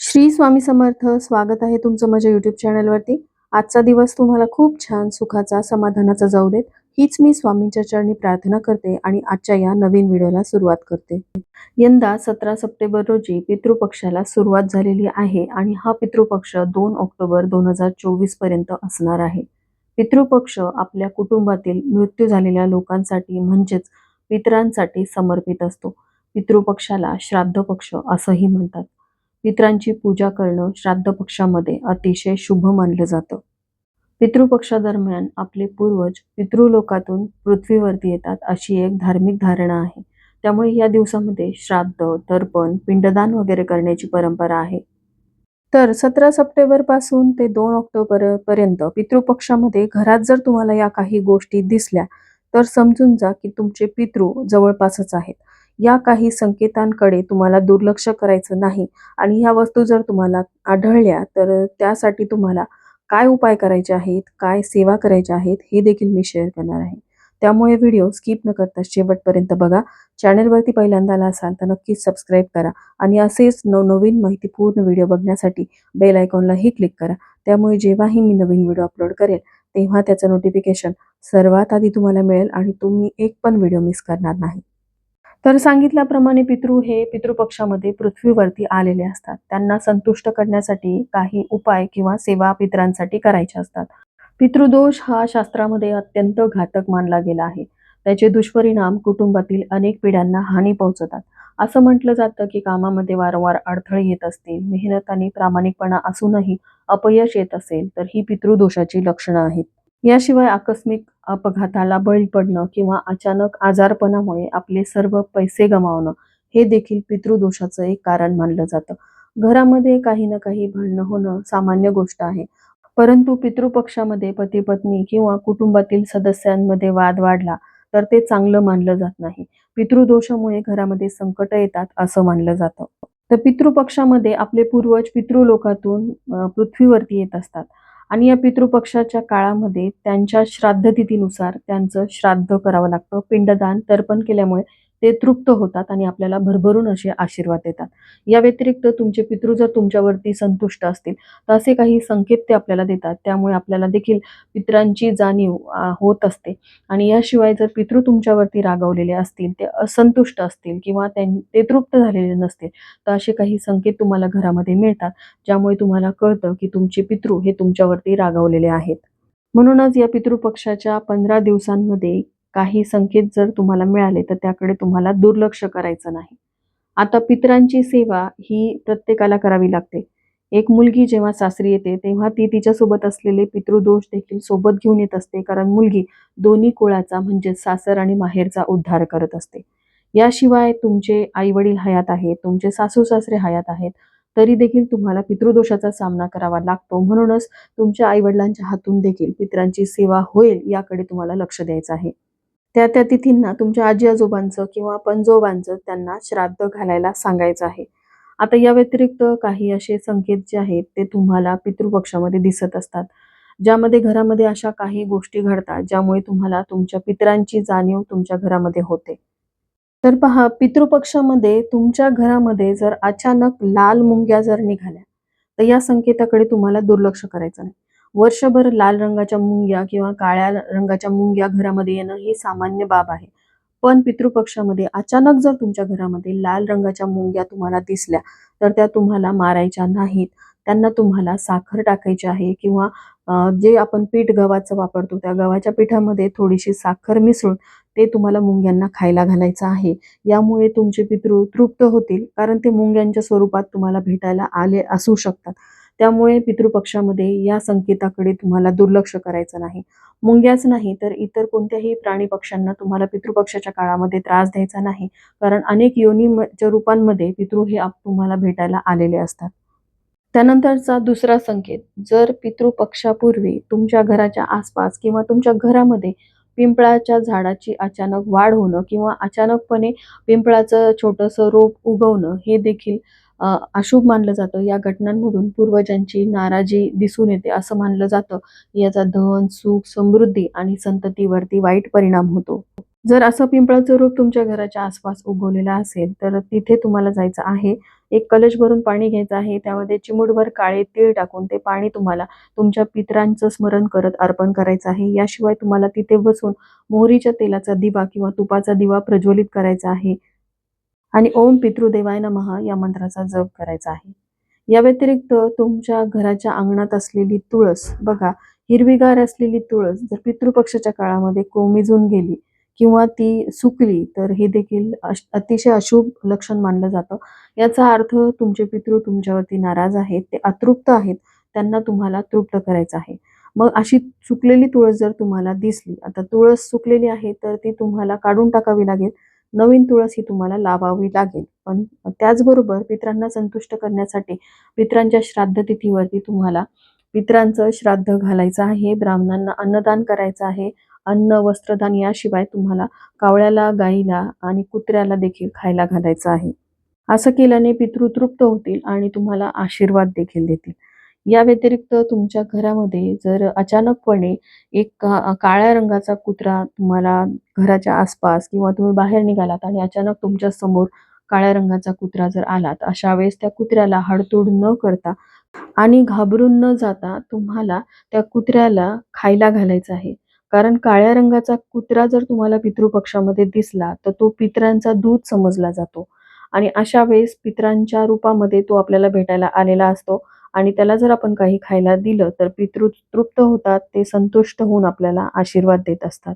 श्री स्वामी समर्थ स्वागत आहे तुमचं माझ्या युट्यूब चॅनलवरती आजचा दिवस तुम्हाला खूप छान सुखाचा समाधानाचा जाऊ देत. हीच मी स्वामींच्या चरणी प्रार्थना करते आणि आजच्या या नवीन व्हिडिओला सुरुवात करते. यंदा सतरा सप्टेंबर रोजी पितृपक्षाला सुरुवात झालेली आहे आणि हा पितृपक्ष दोन ऑक्टोबर दोन हजार चोवीसपर्यंत असणार आहे. पितृपक्ष आपल्या कुटुंबातील मृत्यू झालेल्या लोकांसाठी म्हणजेच पितरांसाठी समर्पित असतो. पितृपक्षाला श्राद्ध पक्ष असंही म्हणतात. पितरांची पूजा करणं श्राद्ध पक्षामध्ये अतिशय शुभ मानलं जातं. पितृपक्षादरम्यान आपले पूर्वज पितृलोकातून पृथ्वीवरती येतात अशी एक धार्मिक धारणा आहे. त्यामुळे या दिवसामध्ये श्राद्ध तर्पण पिंडदान वगैरे करण्याची परंपरा आहे. तर सतरा सप्टेंबरपासून ते दोन ऑक्टोबर पर्यंत पितृपक्षामध्ये घरात जर तुम्हाला या काही गोष्टी दिसल्या तर समजून जा की तुमचे पितृ जवळपासच आहेत. या काही संकेतांकडे तुम्हाला दुर्लक्ष करायचं नाही. आणि ह्या वस्तू जर तुम्हाला आढळल्या तर त्यासाठी तुम्हाला काय उपाय करायचे आहेत काय सेवा करायच्या आहेत हे देखील मी शेअर करणार आहे. त्यामुळे व्हिडिओ स्किप न करता शेवटपर्यंत बघा. चॅनलवरती पहिल्यांदा आला असाल तर नक्कीच सबस्क्राईब करा. आणि असेच नवनवीन माहितीपूर्ण व्हिडिओ बघण्यासाठी बेल आयकॉनलाही क्लिक करा. त्यामुळे जेव्हाही मी नवीन व्हिडिओ अपलोड करेल तेव्हा त्याचं नोटिफिकेशन सर्वात आधी तुम्हाला मिळेल आणि तुम्ही एक पण व्हिडिओ मिस करणार नाही. तर सांगितल्याप्रमाणे पितृ हे पितृपक्षामध्ये पृथ्वीवरती आलेले असतात. त्यांना संतुष्ट करण्यासाठी काही उपाय किंवा सेवा पितरांसाठी करायच्या असतात. पितृदोष हा शास्त्रामध्ये अत्यंत घातक मानला गेला आहे. त्याचे दुष्परिणाम कुटुंबातील अनेक पिढ्यांना हानी पोहोचतात. असं म्हटलं जातं की कामामध्ये वारंवार अडथळे येत असतील मेहनत आणि प्रामाणिकपणा असूनही अपयश येत असेल तर ही पितृदोषाची लक्षणं आहेत. याशिवाय आकस्मिक अपघाताला बळी पडणं किंवा अचानक आजारपणामुळे आपले सर्व पैसे गमावणं हे देखील पितृदोषाचं एक कारण मानलं जातं. घरामध्ये काही ना काही भांडणं होणं सामान्य गोष्ट आहे. परंतु पितृपक्षामध्ये पती पत्नी किंवा कुटुंबातील सदस्यांमध्ये वाद वाढला तर ते चांगलं मानलं जात नाही. पितृदोषामुळे घरामध्ये संकट येतात असं मानलं जातं. तर पितृपक्षामध्ये आपले पूर्वज पितृलोकातून पृथ्वीवरती येत असतात. आणि या पितृपक्षाच्या काळामध्ये त्यांच्या श्राद्धतिथीनुसार त्यांचं श्राद्ध करावं लागतं. पिंडदान तर्पण केल्यामुळे ते तृप्त होतात आणि आपल्याला भरभरून असे आशीर्वाद देतात. या व्यतिरिक्त तुमचे पितृ जर तुमच्यावरती संतुष्ट असतील तर असे काही संकेत ते आपल्याला देतात. त्यामुळे आपल्याला देखील पितरांची जाणीव होत असते. आणि याशिवाय जर पितृ तुमच्यावरती रागावलेले असतील ते असंतुष्ट असतील किंवा त्यां ते तृप्त झालेले नसतील तर असे काही संकेत तुम्हाला घरामध्ये मिळतात ज्यामुळे तुम्हाला कळतं की तुमचे पितृ हे तुमच्यावरती रागावलेले आहेत. म्हणूनच या पितृपक्षाच्या पंधरा दिवसांमध्ये काही संकेत जर तुम्हाला मिळाले तर त्याकडे तुम्हाला दुर्लक्ष करायचं नाही. आता पितरांची सेवा ही प्रत्येकाला करावी लागते. एक मुलगी जेव्हा सासरी येते तेव्हा ती तिच्यासोबत असलेले पितृदोष देखील सोबत घेऊन येत असते कारण मुलगी दोन्ही कुळाचा म्हणजे सासर आणि माहेरचा उद्धार करत असते. याशिवाय तुमचे आई वडील हयात आहेत तुमचे सासू सासरे हयात आहेत तरी देखील तुम्हाला पितृदोषाचा सामना करावा लागतो. म्हणूनच तुमच्या आई वडिलांच्या हातून देखील पितरांची सेवा होईल याकडे तुम्हाला लक्ष द्यायचं आहे. त्या त्या तिथींना तुमच्या आजी आजोबांचं किंवा पणजोबांचं त्यांना श्राद्ध घालायला सांगायचं आहे. आता या व्यतिरिक्त काही असे संकेत जे आहेत ते तुम्हाला पितृपक्षामध्ये दिसत असतात. ज्यामध्ये घरामध्ये अशा काही गोष्टी घडतात ज्यामुळे तुम्हाला तुमच्या पितरांची जाणीव तुमच्या घरामध्ये होते. तर पहा पितृपक्षामध्ये तुमच्या घरामध्ये जर अचानक लाल मुंग्या जर निघाल्या तर या संकेताकडे तुम्हाला दुर्लक्ष करायचं नाही. वर्षभर लाल रंगाच्या मुंग्या किंवा काळ्या रंगाच्या मुंग्या घरामध्ये येणं ही सामान्य बाब आहे. पण पितृपक्षामध्ये अचानक जर तुमच्या घरामध्ये लाल रंगाच्या मुंग्या तुम्हाला दिसल्या तर त्या तुम्हाला मारायच्या नाहीत. त्यांना तुम्हाला साखर टाकायची आहे किंवा जे आपण पीठ गव्हाचं वापरतो त्या गव्हाच्या पिठामध्ये थोडीशी साखर मिसळून ते तुम्हाला मुंग्यांना खायला घालायचं आहे. यामुळे तुमचे पितृ तृप्त होतील कारण ते मुंग्यांच्या स्वरूपात तुम्हाला भेटायला आले असू शकतात. त्यामुळे पितृपक्षामध्ये या संकेताकडे तुम्हाला दुर्लक्ष करायचं नाही. मुंग्याच नाही तर इतर कोणत्याही प्राणी पक्ष्यांना तुम्हाला पितृपक्षाच्या काळामध्ये त्रास द्यायचा नाही. कारण अनेक योनीच्या रूपांमध्ये पितृ हे आप- तुम्हाला भेटायला आलेले असतात. त्यानंतरचा दुसरा संकेत जर पितृपक्षापूर्वी तुमच्या घराच्या आसपास किंवा तुमच्या घरामध्ये पिंपळाच्या झाडाची अचानक वाढ होणं किंवा अचानकपणे पिंपळाचं छोटंसं रोप उगवणं हे देखील अशुभ मानलं जातं. या घटनांमधून पूर्वजांची नाराजी दिसून येते असं मानलं जातं. याचा धन सुख समृद्धी आणि संततीवरती वाईट परिणाम होतो. जर असं पिंपळाचं रोप तुमच्या घराच्या आसपास उगवलेलं असेल तर तिथे तुम्हाला जायचं आहे. एक कलश भरून पाणी घ्यायचं आहे. त्यामध्ये चिमूटभर काळे तीळ टाकून ते पाणी तुम्हाला तुमच्या पितरांचं स्मरण करत अर्पण करायचं आहे. याशिवाय तुम्हाला तिथे बसून मोहरीच्या तेलाचा दिवा किंवा तुपाचा दिवा प्रज्वलित करायचा आहे. आणि ओम पितृदेवाय नमः या मंत्राचा जप करायचा आहे. या व्यतिरिक्त तुमच्या घराच्या अंगणात असलेली तुळस बघा हिरवीगार असलेली तुळस जर पितृपक्षाच्या काळामध्ये कोमिजून गेली किंवा ती सुकली तर हे देखील अश- अतिशय अशुभ लक्षण मानलं जातं. याचा अर्थ तुमचे पितृ तुमच्यावरती नाराज आहेत ते अतृप्त आहेत त्यांना तुम्हाला तृप्त करायचं आहे. मग अशी सुकलेली तुळस जर तुम्हाला दिसली आता तुळस सुकलेली आहे तर ती तुम्हाला काढून टाकावी लागेल. नवीन तुळस ही तुम्हाला लावावी लागेल. पण त्याचबरोबर पित्रांना संतुष्ट करण्यासाठी पित्रांच्या श्राद्ध तिथीवरती तुम्हाला पित्रांचं श्राद्ध घालायचं आहे ब्राह्मणांना अन्नदान करायचं आहे. अन्न वस्त्रदान याशिवाय तुम्हाला कावळ्याला गाईला आणि कुत्र्याला देखील खायला घालायचं आहे. असं केल्याने पितृ तृप्त होतील आणि तुम्हाला आशीर्वाद देखील देतील. या व्यतिरिक्त तुमच्या घरामध्ये जर अचानकपणे एक का- काळ्या रंगाचा कुत्रा तुम्हाला घराच्या आसपास किंवा तुम्ही बाहेर निघालात आणि अचानक तुमच्यासमोर काळ्या रंगाचा कुत्रा जर आला तर अशा वेळेस त्या कुत्र्याला हडतोड न करता आणि घाबरून न जाता तुम्हाला त्या कुत्र्याला खायला घालायचं आहे. कारण काळ्या रंगाचा कुत्रा जर तुम्हाला पितृपक्षामध्ये दिसला तर तो पित्रांचा दूध समजला जातो. आणि अशा वेळेस पितरांच्या रूपामध्ये तो आपल्याला भेटायला आलेला असतो. आणि त्याला जर आपण काही खायला दिलं तर पितृ तृप्त होतात ते संतुष्ट होऊन आपल्याला आशीर्वाद देत असतात.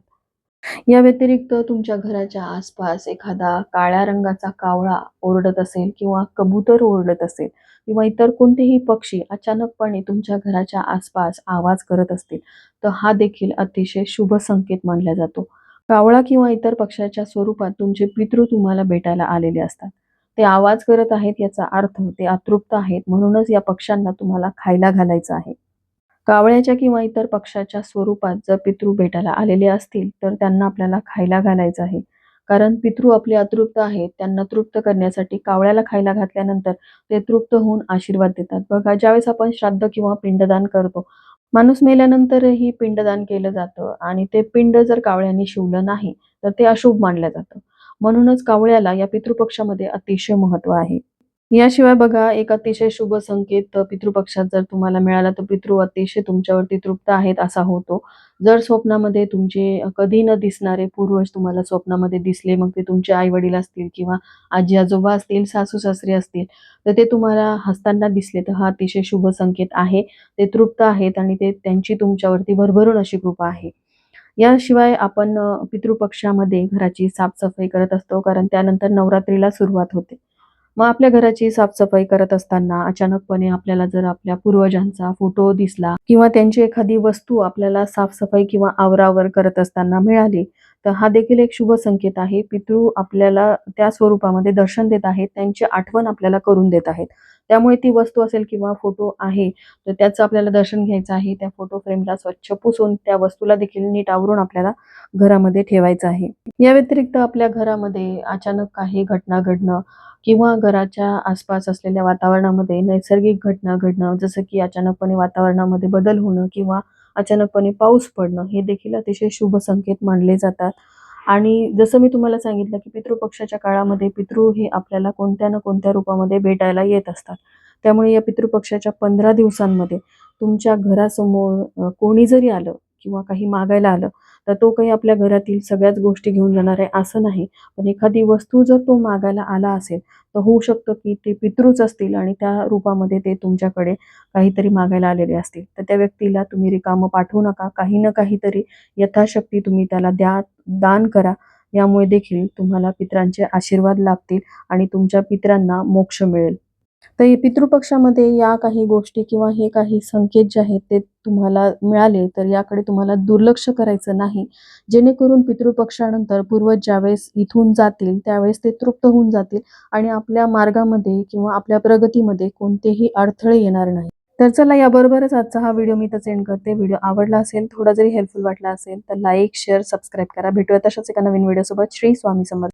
या व्यतिरिक्त तुमच्या घराच्या आसपास एखादा काळ्या रंगाचा कावळा ओरडत असेल किंवा कबूतर ओरडत असेल किंवा इतर कोणतेही पक्षी अचानकपणे तुमच्या घराच्या आसपास आवाज करत असतील तर हा देखील अतिशय शुभ संकेत मानला जातो. कावळा किंवा इतर पक्ष्याच्या स्वरूपात तुमचे पितृ तुम्हाला भेटायला आलेले असतात. ते आवाज करत आहेत याचा अर्थ ते अतृप्त आहेत म्हणूनच या पक्ष्यांना तुम्हाला खायला घालायचं आहे. कावळ्याच्या किंवा इतर पक्षाच्या स्वरूपात जर पितृ भेटायला आलेले असतील तर त्यांना आपल्याला खायला घालायचं आहे. कारण पितृ आपले अतृप्त आहेत त्यांना तृप्त करण्यासाठी कावळ्याला खायला घातल्यानंतर ते तृप्त होऊन आशीर्वाद देतात. बघा ज्यावेळेस आपण श्राद्ध किंवा पिंडदान करतो माणूस मेल्यानंतरही पिंडदान केलं जातं आणि ते पिंड जर कावळ्याने शिवलं नाही तर ते अशुभ मानलं जातं. म्हणूनच कावळ्याला या पितृपक्षामध्ये अतिशय महत्त्व आहे. याशिवाय बघा एक अतिशय शुभ संकेत पितृपक्षात जर तुम्हाला मिळाला तर पितृ अतिशय तुमच्यावरती तृप्त आहेत असा होतो. जर स्वप्नामध्ये तुमचे कधी न दिसणारे पूर्वज तुम्हाला स्वप्नामध्ये दिसले मग ते तुमचे आई वडील असतील किंवा आजी आजोबा असतील सासू सासरे असतील तर ते तुम्हाला हसताना दिसले तर हा अतिशय शुभ संकेत आहे. ते तृप्त आहेत आणि ते त्यांची तुमच्यावरती भरभरून अशी कृपा आहे. याशिवाय आपण पितृपक्षामध्ये घराची साफसफाई करत असतो कारण त्यानंतर नवरात्रीला सुरुवात होते. मग आपल्या घराची साफसफाई करत असताना अचानकपणे आपल्याला जर आपल्या पूर्वजांचा फोटो दिसला किंवा त्यांची एखादी वस्तू आपल्याला साफसफाई किंवा आवरावर करत असताना मिळाली तर हा देखील एक शुभ संकेत आहे. पितृ आपल्याला त्या स्वरूपामध्ये दर्शन देत आहेत त्यांची आठवण आपल्याला करून देत आहेत. त्यामुळे ती वस्तू असेल किंवा फोटो आहे तर त्याचं आपल्याला दर्शन घ्यायचं आहे. त्या फोटो फ्रेमला स्वच्छ पुसून त्या वस्तूला देखील नीट आवरून आपल्याला घरामध्ये ठेवायचं आहे. या व्यतिरिक्त आपल्या घरामध्ये अचानक काही घटना घडणं किंवा घराच्या आसपास असलेल्या वातावरणामध्ये नैसर्गिक घटना घडणं जसं की अचानकपणे वातावरणामध्ये बदल होणं किंवा अचानकपणे पाऊस पडणं हे देखील अतिशय शुभ संकेत मानले जातात. आणि जसं मी तुम्हाला सांगितलं की पितृपक्षाच्या काळामध्ये पितृ हे आपल्याला कोणत्या ना कोणत्या रूपामध्ये भेटायला येत असतात. त्यामुळे या पितृपक्षाच्या पंधरा दिवसांमध्ये तुमच्या घरासमोर कोणी जरी आलं किंवा काही मागायला आलं तर तो काही आपल्या घरातील सगळ्याच गोष्टी घेऊन जाणार आहे असं नाही. पण एखादी वस्तू जर तो मागायला आला असेल तर होऊ शकतं की ते पितृच असतील आणि त्या रूपामध्ये ते तुमच्याकडे काहीतरी मागायला आलेले असतील. तर त्या व्यक्तीला तुम्ही रिकामं पाठवू नका. काही ना काहीतरी यथाशक्ती तुम्ही त्याला द्या दान करा. यामुळे देखील तुम्हाला पितरांचे आशीर्वाद लाभतील आणि तुमच्या पितरांना मोक्ष मिळेल. तर पितृपक्षामध्ये या काही गोष्टी किंवा हे काही संकेत जे आहेत ते तुम्हाला मिळाले तर याकडे तुम्हाला दुर्लक्ष करायचं नाही. जेणेकरून पितृपक्षानंतर पूर्वज ज्यावेळेस इथून जातील त्यावेळेस ते तृप्त होऊन जातील आणि आपल्या मार्गामध्ये किंवा आपल्या प्रगतीमध्ये कोणतेही अडथळे येणार नाही तर चला याबरोबरच आजचा हा व्हिडिओ मी तर सेंड करते. व्हिडिओ आवडला असेल थोडा जरी हेल्पफुल वाटला असेल तर लाईक शेअर सबस्क्राईब करा. भेटूया तशाच एका नवीन व्हिडिओसोबत. श्री स्वामी समर्थ.